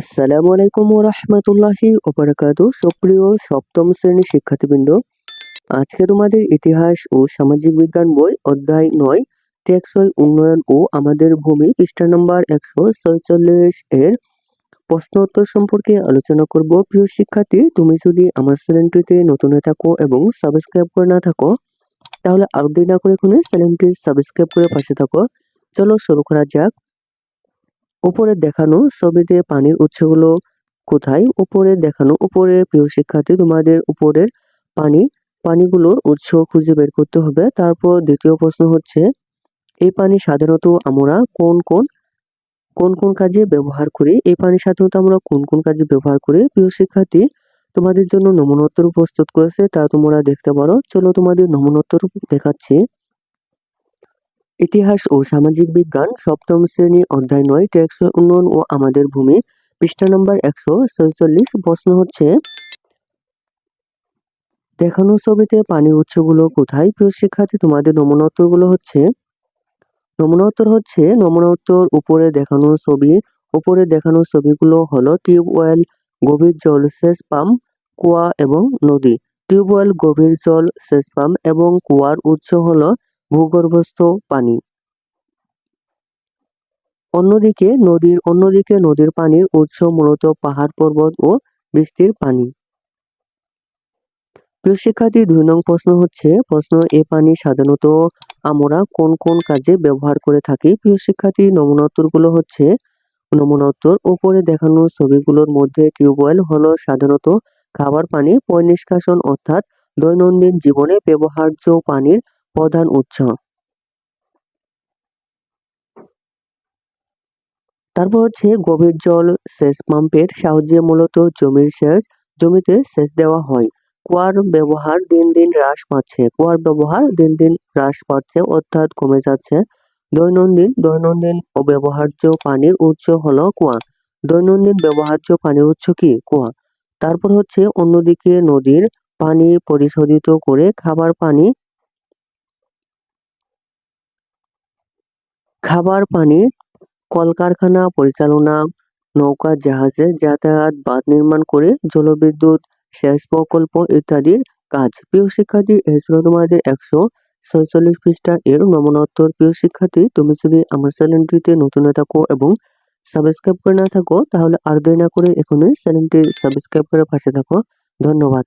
আসসালামু আলাইকুম ও রহমতুল্লাহি ওবরাকাত সুপ্রিয় সপ্তম শ্রেণির শিক্ষার্থীবৃন্দ, আজকে তোমাদের ইতিহাস ও সামাজিক বিজ্ঞান বই অধ্যায় নয়, টেকসই উন্নয়ন ও আমাদের ভূমি পৃষ্ঠা নম্বর একশো ছয়চল্লিশ এর প্রশ্ন উত্তর সম্পর্কে আলোচনা করব। প্রিয় শিক্ষার্থী, তুমি যদি আমার চ্যানেলটিতে নতুন হয়ে থাকো এবং সাবস্ক্রাইব করে না থাকো, তাহলে আরও দেরি না করে এখনই চ্যানেলটি সাবস্ক্রাইব করে পাশে থাকো। চলো শুরু করা যাক। উপরে দেখানো ছবিতে পানির উৎসগুলো কোথায়? উপরে দেখানো, উপরে, প্রিয় শিক্ষার্থী, তোমাদের উপরের পানি, পানিগুলোর উৎস খুঁজে বের করতে হবে। তারপর দ্বিতীয় প্রশ্ন হচ্ছে, এই পানি সাধারণত আমরা কোন কোন কোন কোন কাজে ব্যবহার করি? এই পানি সাধারণত আমরা কোন কোন কাজে ব্যবহার করি? প্রিয় শিক্ষার্থী, তোমাদের জন্য নমুনোত্তর প্রস্তুত করেছে, তা তোমরা দেখতে পারো। চলো তোমাদের নমুনোত্তর দেখাচ্ছি। ইতিহাস ও সামাজিক বিজ্ঞান সপ্তম শ্রেণি অধ্যায় নয় টেকসই উন্নয়ন ও আমাদের ভূমি, পৃষ্ঠা নম্বর একশো ছয়চল্লিশ, প্রশ্ন হচ্ছে, দেখানো ছবিতে পানির উৎসগুলো কোথায়? প্রিয় শিক্ষার্থী, তোমাদের নমুনা উত্তরগুলো হচ্ছে, নমুনা উত্তর হচ্ছে, নমুনা উত্তর উপরে দেখানো ছবি, উপরে দেখানো ছবিগুলো হলো টিউবওয়েল, গভীর জল সেচ পাম্প, কুয়া এবং নদী। টিউবওয়েল, গভীর জল সেচ পাম্প এবং কুয়ার উৎস হলো ভূগর্ভস্থ পানি। অন্যদিকে নদীর অন্যদিকে নদীর পানির উৎস মূলত পাহাড় পর্বত ও বৃষ্টির পানি। প্রিয় শিক্ষার্থী, দুই নং প্রশ্ন হচ্ছে, প্রশ্ন এ পানি সাধারণত আমরা কোন কোন কাজে ব্যবহার করে থাকি? প্রিয় শিক্ষার্থী, নমুনা উত্তরগুলো হচ্ছে, নমুনা উত্তর উপরে দেখানো ছবিগুলোর মধ্যে টিউবওয়েল হলো সাধারণত খাবার পানি, পরিনিষ্কাশন অর্থাৎ দৈনন্দিন জীবনে ব্যবহার্য পানির প্রধান উৎস। তারপর হচ্ছে গভীর জল সেচ পাম্পের সাহায্যে মূলত জমির সেচ, জমিতে সেচ দেওয়া হয়। কুয়ার ব্যবহার দিন দিন হ্রাস পাচ্ছে। কুয়ার ব্যবহার দিন দিন হ্রাস পাচ্ছে, অর্থাৎ কমে যাচ্ছে। দৈনন্দিন দৈনন্দিন ও ব্যবহার্য পানির উৎস হলো কুয়া। দৈনন্দিন ব্যবহার্য পানির উৎস কি? কুয়া। তারপর হচ্ছে অন্যদিকে নদীর পানি পরিশোধিত করে খাবার পানি খাবার পানি, কলকারখানা পরিচালনা, নৌকা, জাহাজে যাতায়াত, বাঁধ নির্মাণ করে জলবিদ্যুৎ, সেচ প্রকল্প ইত্যাদির কাজ। প্রিয় শিক্ষার্থী, এই তোমাদের একশো ছয়চল্লিশ পৃষ্ঠা এর নমনোত্তর। প্রিয় শিক্ষার্থী, তুমি যদি আমার চ্যানেলটিতে নতুন থাকো এবং সাবস্ক্রাইব করে না থাকো, তাহলে আর দেরি না করে এখনই চ্যানেলটি সাবস্ক্রাইব করে পাশে থাকো। ধন্যবাদ।